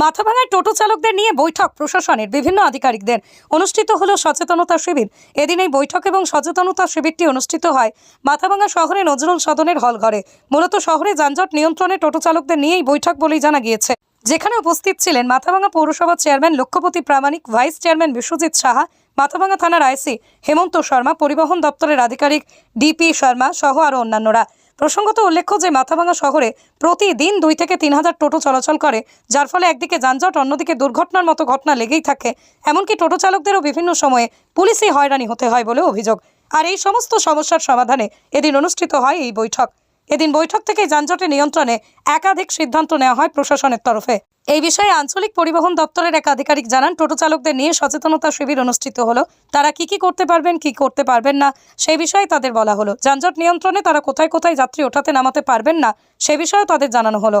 মাথাভাঙায় টোটো চালকদের নিয়ে বৈঠক প্রশাসনের বিভিন্ন আধিকারিকদের। অনুষ্ঠিত হলো সচেতনতা শিবির। এদিন এই বৈঠক এবং সচেতনতা শিবিরটি অনুষ্ঠিত হয় মাথাভাঙা শহরে নজরুল সদনের হলঘরে। মূলত শহরে যানজট নিয়ন্ত্রণে টোটো চালকদের নিয়েই বৈঠক বলেই জানা গিয়েছে। যেখানে উপস্থিত ছিলেন মাথাভাঙা পৌরসভার chairman, Lakshyapati Pramanik, vice chairman Biswajit Saha, Mathabhanga থানার আইসি হেমন্ত শর্মা, পরিবহন দপ্তরের আধিকারিক ডিপি শর্মা সহ আরও অন্যান্যরা। প্রসঙ্গত উল্লেখ্য যে মাথাভাঙা শহরে প্রতিদিন দুই থেকে তিন হাজার টোটো চলাচল করে, যার ফলে একদিকে যানজট, অন্যদিকে দুর্ঘটনার মতো ঘটনা লেগেই থাকে। এমনকি টোটো চালকদেরও বিভিন্ন সময়ে পুলিশই হয়রানি হতে হয় বলে অভিযোগ। আর এই সমস্ত সমস্যার সমাধানে এদিন অনুষ্ঠিত হয় এই বৈঠক। এদিন বৈঠক থেকে যানজটের নিয়ন্ত্রণে একাধিক সিদ্ধান্ত নেওয়া হয় প্রশাসনের তরফে। এই বিষয়ে আঞ্চলিক পরিবহন দপ্তরের এক আধিকারিক জানান, টোটো চালকদের নিয়ে সচেতনতা শিবির অনুষ্ঠিত হলো। তারা কি কি করতে পারবেন, কি করতে পারবেন না, সেই বিষয়ে তাদের বলা হলো। যানজট নিয়ন্ত্রণে তারা কোথায় কোথায় যাত্রী ওঠাতে নামাতে পারবেন না, সে বিষয়ে তাদের জানানো হলো।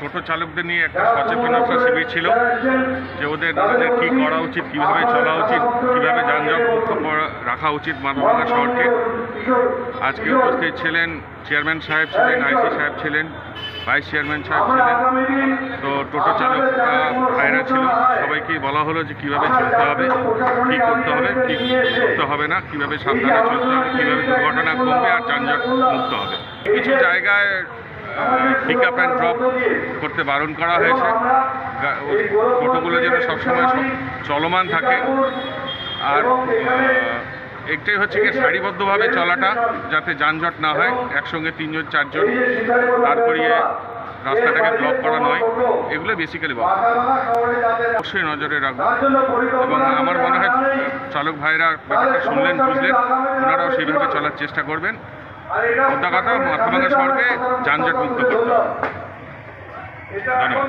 টোটো চালকদের নিয়ে একটা সচেতনতা শিবির ছিল যে ওদের ওদের কী করা উচিত, কীভাবে চলা উচিত, কীভাবে যানজট মুক্ত রাখা উচিত মানবাঙ্গা শহরকে। আজকে উপস্থিত ছিলেন চেয়ারম্যান সাহেব ছিলেন, আইসি সাহেব ছিলেন, ভাইস চেয়ারম্যান সাহেব ছিলেন। তো টোটো চালকরা ভাইরা ছিল, সবাইকেই বলা হলো যে কীভাবে চলতে হবে, কী করতে হবে, কী করতে হবে না, কীভাবে সাবধানে চলতে হবে, কীভাবে দুর্ঘটনা কমবে আর যানজট মুক্ত হবে। কিছু জায়গায় পিক আপ অ্যান্ড ড্রপ করতে বারণ করা হয়েছে। টোটোগুলো যেন সবসময় সব চলমান থাকে। আর একটাই হচ্ছে কি সারিবদ্ধভাবে চলাটা, যাতে যানজট না হয়, একসঙ্গে তিনজন, চারজন দাঁড় করিয়ে রাস্তাটাকে ব্লক করা নয়। এগুলো বেসিক্যালি বলা। অবশ্যই নজরে রাখব। এবং আমার মনে হয় চালক ভাইরা ব্যাপারটা শুনলেন, বুঝলেন, ওনারাও সেইভাবে চলার চেষ্টা করবেন। মোদ্দা মহাত্মা গান্ধী শহরকে যানজট মুক্ত করতে হবে। ধন্যবাদ।